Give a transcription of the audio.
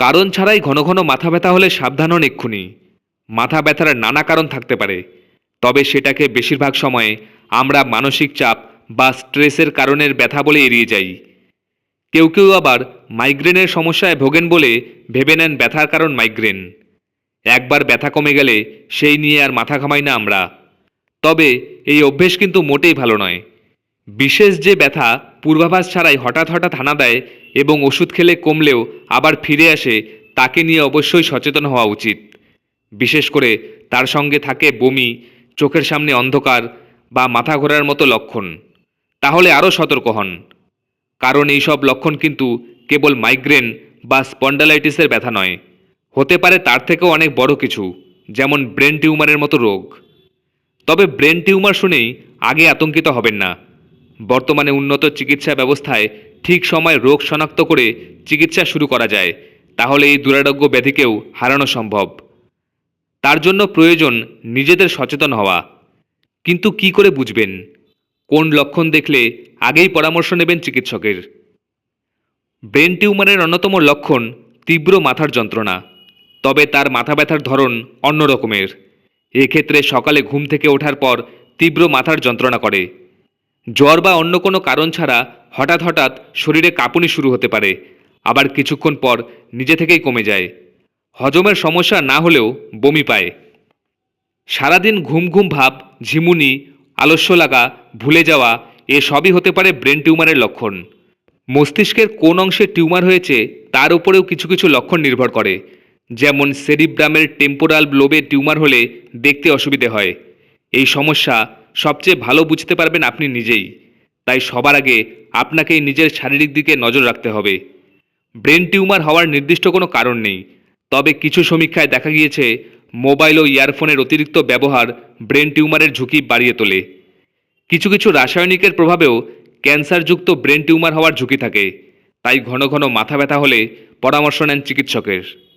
কারণ ছাড়াই ঘন ঘন মাথা ব্যথা হলে সাবধান হন এক্ষুনি মাথা ব্যথার নানা কারণ থাকতে পারে। তবে সেটাকে বেশিরভাগ সময়ে আমরা মানসিক চাপ বা স্ট্রেসের কারণের ব্যথা বলে এড়িয়ে যাই। কেউ কেউ আবার মাইগ্রেনের সমস্যায় ভোগেন বলে ভেবে নেন ব্যথার কারণ মাইগ্রেন। একবার ব্যথা কমে গেলে সেই নিয়ে আর মাথা ঘামাই না আমরা। তবে এই অভ্যেস কিন্তু মোটেই ভালো নয়। বিশেষ যে ব্যথা পূর্বাভাস ছাড়াই হঠাৎ হঠাৎ হানা দেয় এবং ওষুধ খেলে কমলেও আবার ফিরে আসে, তাকে নিয়ে অবশ্যই সচেতন হওয়া উচিত। বিশেষ করে তার সঙ্গে থাকে বমি, চোখের সামনে অন্ধকার বা মাথা ঘোরার মতো লক্ষণ। তাহলে আরও সতর্ক হন। কারণ এই সব লক্ষণ কিন্তু কেবল মাইগ্রেন বা স্পন্ডালাইটিসের ব্যথা নয়। হতে পারে তার থেকেও অনেক বড় কিছু, যেমন ব্রেন টিউমারের মতো রোগ। তবে ব্রেন টিউমার শুনেই আগে আতঙ্কিত হবেন না। বর্তমানে উন্নত চিকিৎসা ব্যবস্থায় ঠিক সময় রোগ শনাক্ত করে চিকিৎসা শুরু করা যায়, তাহলে এই দুরারোগ্য ব্যাধিকেও হারানো সম্ভব। তার জন্য প্রয়োজন নিজেদের সচেতন হওয়া। কিন্তু কি করে বুঝবেন? কোন লক্ষণ দেখলে আগেই পরামর্শ নেবেন চিকিৎসকের? ব্রেন টিউমারের অন্যতম লক্ষণ তীব্র মাথার যন্ত্রণা। তবে তার মাথা ব্যথার ধরন অন্য রকমের। এক্ষেত্রে সকালে ঘুম থেকে ওঠার পর তীব্র মাথার যন্ত্রণা করে। জ্বর বা অন্য কোনো কারণ ছাড়া হঠাৎ হঠাৎ শরীরে কাঁপুনি শুরু হতে পারে। আবার কিছুক্ষণ পর নিজে থেকেই কমে যায়। হজমের সমস্যা না হলেও বমি পায়। সারাদিন ঘুম ঘুম ভাব, ঝিমুনি, আলস্য লাগা, ভুলে যাওয়া, এ সবই হতে পারে ব্রেন টিউমারের লক্ষণ। মস্তিষ্কের কোন অংশে টিউমার হয়েছে তার উপরেও কিছু কিছু লক্ষণ নির্ভর করে। যেমন সেরিব্রামের টেম্পোরাল লোবে টিউমার হলে দেখতে অসুবিধে হয়। এই সমস্যা সবচেয়ে ভালো বুঝতে পারবেন আপনি নিজেই। তাই সবার আগে আপনাকেই নিজের শারীরিক দিকে নজর রাখতে হবে। ব্রেন টিউমার হওয়ার নির্দিষ্ট কোনো কারণ নেই। তবে কিছু সমীক্ষায় দেখা গিয়েছে, মোবাইল ও ইয়ারফোনের অতিরিক্ত ব্যবহার ব্রেন টিউমারের ঝুঁকি বাড়িয়ে তোলে। কিছু কিছু রাসায়নিকের প্রভাবেও ক্যান্সারযুক্ত ব্রেন টিউমার হওয়ার ঝুঁকি থাকে। তাই ঘন ঘন মাথা ব্যথা হলে পরামর্শ নেন চিকিৎসকের।